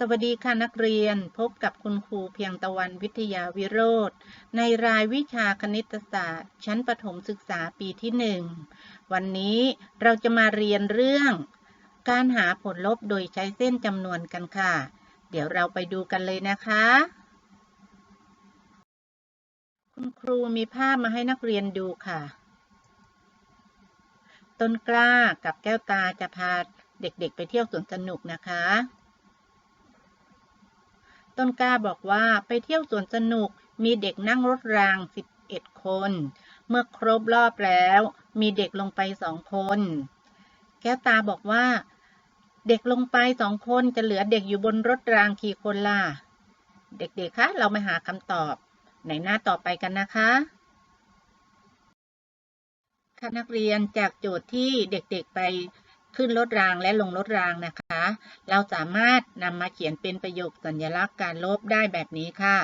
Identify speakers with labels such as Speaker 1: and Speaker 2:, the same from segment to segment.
Speaker 1: สวัสดีค่ะนักเรียนพบกับคุณครูเพียงตะวันวิทยาวิโรธในรายวิชาคณิตศาสตร์ ชั้นประถมศึกษาปีที่หนึ่งวันนี้เราจะมาเรียนเรื่อง การหาผลลบโดยใช้เส้นจำนวนกันค่ะ เดี๋ยวเราไปดูกันเลยนะคะ คุณครูมีภาพมาให้นักเรียนดูค่ะ ต้นกล้ากับแก้วตาจะพาเด็กๆ ไปเที่ยวสวนสนุกนะคะ ต้นกล้าบอกว่าไปเที่ยวสวนสนุก มีเด็กนั่งรถราง 11 คน เมื่อครบรอบแล้ว มีเด็กลงไปสองคน แก้วตาบอกว่า เด็กลงไปสองคนจะเหลือเด็กอยู่บนรถรางกี่คนล่ะ เด็กๆ คะ เรามาหาคำตอบในหน้าต่อไปกันนะคะค่ะนักเรียนจากโจทย์ที่เด็กๆไป ขึ้นรถรางและลงรถรางนะคะ เราสามารถนำมาเขียนเป็นประโยคสัญลักษณ์การลบได้แบบนี้ค่ะ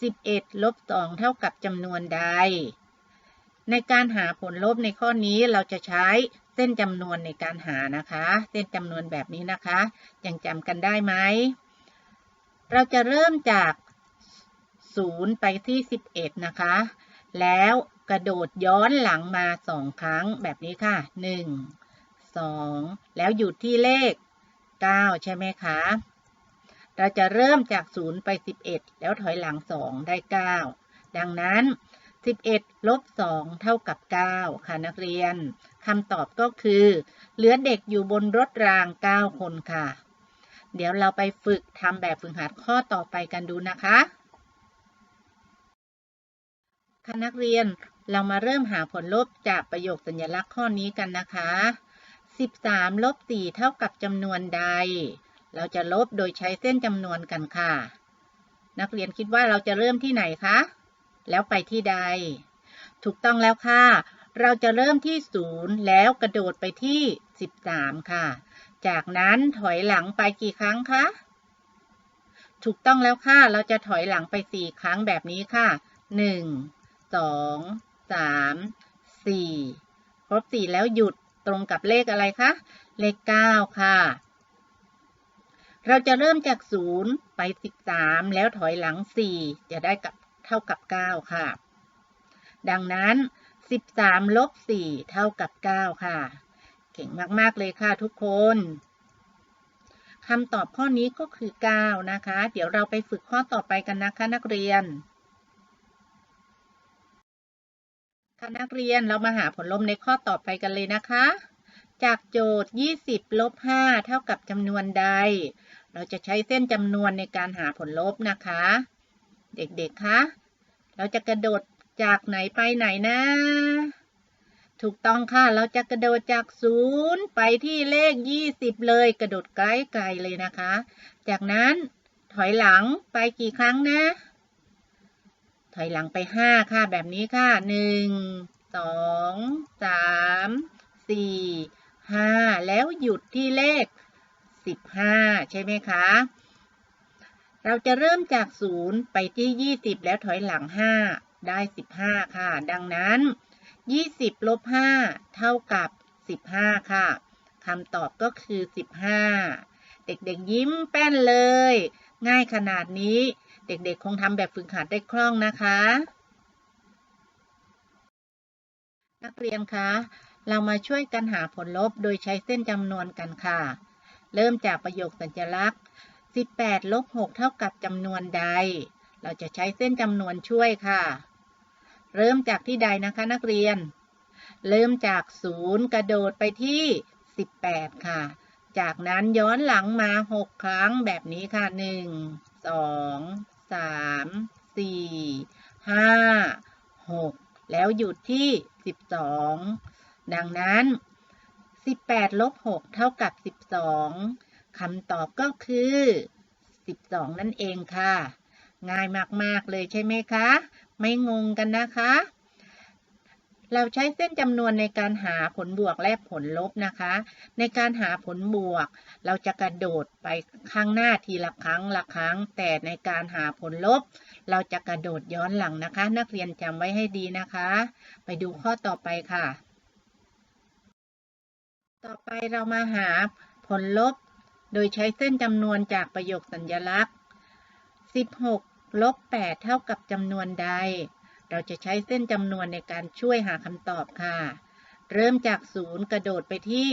Speaker 1: 11 ลบ 2 เท่ากับจำนวนใด ในการหาผลลบในข้อนี้เราจะใช้เส้นจำนวนในการหานะคะ เส้นจำนวนแบบนี้นะคะ ยังจำกันได้ไหม เราจะเริ่มจาก 0 ไปที่ 11 นะคะ แล้วกระโดดย้อนหลังมาสองครั้งแบบนี้ค่ะ 1 2 แล้วหยุดที่เลข 9 ใช่ไหมคะ เราจะเริ่มจาก 0 ไป 11 แล้วถอยหลัง 2 ได้ 9 ดังนั้น 11 ลบ 2 เท่ากับ 9 ค่ะนักเรียน คำตอบก็คือ เหลือเด็กอยู่บนรถราง 9 คนค่ะ เดี๋ยวเราไปฝึกทำแบบฝึกหัดข้อต่อไปกันดูนะคะค่ะนักเรียนเรามาเริ่มหาผลลบจากประโยคสัญลักษณ์ข้อนี้กันนะคะ 13 ลบ 4 เท่ากับจำนวนใด เราจะลบโดยใช้เส้นจำนวนกันค่ะ นักเรียนคิดว่าเราจะเริ่มที่ไหนคะ แล้วไปที่ใด ถูกต้องแล้วค่ะ เราจะเริ่มที่ 0 แล้วกระโดดไปที่ 13 ค่ะ จากนั้นถอยหลังไปกี่ครั้งคะ ถูกต้องแล้วค่ะ เราจะถอยหลังไป 4 ครั้งแบบนี้ค่ะ 1 2 3 4 ครบ 4 แล้วหยุด ตรงกับเลขอะไรคะ เลข 9 ค่ะ เราจะเริ่มจาก 0 ไป 13 แล้วถอยหลัง 4 จะได้กับเท่ากับ 9 ค่ะ ดังนั้น 13 ลบ 4 เท่ากับ 9 ค่ะ เก่งมากๆเลยค่ะทุกคนคำตอบข้อนี้ก็คือ 9 นะคะ เดี๋ยวเราไปฝึกข้อต่อไปกันนะคะนักเรียน ค่ะนักเรียนเรามาหาผลลบในข้อต่อไปกันเลยนะคะ จากโจทย์ 20 ลบ 5 เท่ากับจำนวนใด เราจะใช้เส้นจำนวนในการหาผลลบนะคะ เด็กๆ คะ เราจะกระโดดจากไหนไปไหนนะ ถูกต้องค่ะ เราจะกระโดดจาก 0 ไปที่เลข 20 เลย กระโดดไกลๆเลยนะคะ จากนั้นถอยหลังไปกี่ครั้งนะ ถอยหลังไปห้าค่ะแบบนี้ค่ะหนึ่งสองสามสี่ห้าแล้วหยุดที่เลขสิบห้าใช่ไหมคะ เราจะเริ่มจากศูนย์ไปที่ยี่สิบแล้วถอยหลังห้าได้สิบห้าค่ะ ดังนั้นยี่สิบลบห้าเท่ากับสิบห้าค่ะคำตอบก็คือสิบห้าเด็กๆยิ้มแป้นเลย ง่ายขนาดนี้ เด็กๆ คงทำแบบฝึกหัดได้คล่องนะคะ นักเรียนคะ เรามาช่วยกันหาผลลบโดยใช้เส้นจำนวนกันค่ะ เริ่มจากประโยคสัญลักษณ์ 18 ลบ 6 เท่ากับจำนวนใด เราจะใช้เส้นจำนวนช่วยค่ะ เริ่มจากที่ใดนะคะนักเรียน เริ่มจาก0กระโดดไปที่ 18 ค่ะจากนั้นย้อนหลังมา 6 ครั้งแบบนี้ค่ะ 1 2 สามสี่ห้าหกแล้วหยุดที่สิบสองดังนั้นสิบแปดลบหกเท่ากับสิบสองคำตอบก็คือสิบสองนั่นเองค่ะ ง่ายมาก ๆ เลยใช่ไหมคะ ไม่งงกันนะคะ เราใช้เส้นจำนวนในการหาผลบวกและผลลบนะคะ ในการหาผลบวก เราจะกระโดดไปข้างหน้าทีละครั้งละครั้ง แต่ในการหาผลลบ เราจะกระโดดย้อนหลังนะคะ นักเรียนจำไว้ให้ดีนะคะ ไปดูข้อต่อไปค่ะ ต่อไปเรามาหาผลลบ โดยใช้เส้นจำนวนจากประโยคสัญลักษณ์ 16 ลบ 8 เท่ากับจำนวนใด เราจะใช้เส้นจำนวนในการช่วยหาคำตอบค่ะ เริ่มจาก 0 กระโดดไปที่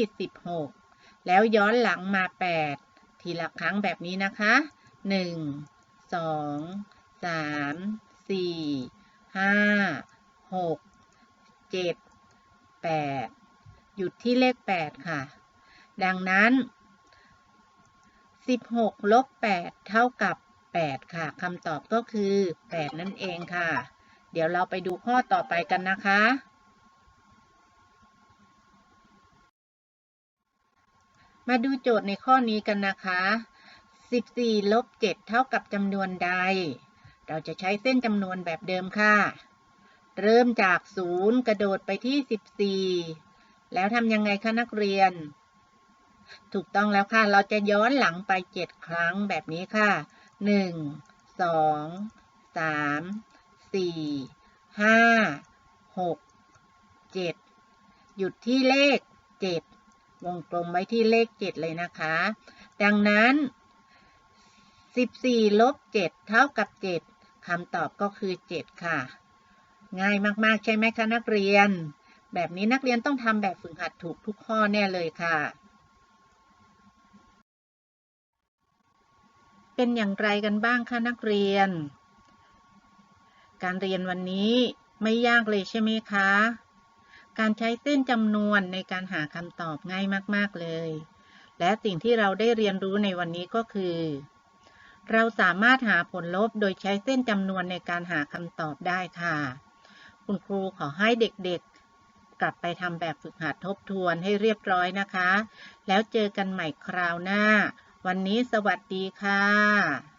Speaker 1: 16 แล้วย้อนหลังมา 8 ทีละครั้งแบบนี้นะคะ 1 2 3 4 5 6 7 8 หยุดที่เลข 8 ค่ะ ดังนั้น 16 ลบ 8 เท่ากับ 8 ค่ะ คำตอบก็คือ 8 นั่นเองค่ะ ดี๋ยวเราไปดูข้อต่อไปกันนะคะ มาดูโจทย์ในข้อนี้กันนะคะ 14 ลบ 7 เท่ากับจำนวนใด เราจะใช้เส้นจำนวนแบบเดิมค่ะ เริ่มจาก 0 กระโดดไปที่ 14 แล้วทำยังไงคะนักเรียน ถูกต้องแล้วค่ะ เราจะย้อนหลังไป 7 ครั้งแบบนี้ค่ะ 1 2 3 4 5 6 7หกเจ็ดหยุดที่เลข7วงกลมไว้ที่เลข7เลยนะคะ ดังนั้น14ลบ7เท่ากับ7คำตอบก็คือ7ค่ะ ง่ายมากๆใช่ไหมคะนักเรียน แบบนี้นักเรียนต้องทำแบบฝึกหัดถูกทุกข้อแน่เลยค่ะ เป็นอย่างไรกันบ้างคะนักเรียน การเรียนวันนี้ไม่ยากเลยใช่ไหมคะ การใช้เส้นจำนวนในการหาคำตอบง่ายมากๆเลย และสิ่งที่เราได้เรียนรู้ในวันนี้ก็คือ เราสามารถหาผลลบโดยใช้เส้นจำนวนในการหาคำตอบได้ค่ะ คุณครูขอให้เด็กๆ กลับไปทำแบบฝึกหัดทบทวนให้เรียบร้อยนะคะ แล้วเจอกันใหม่คราวหน้า วันนี้สวัสดีค่ะ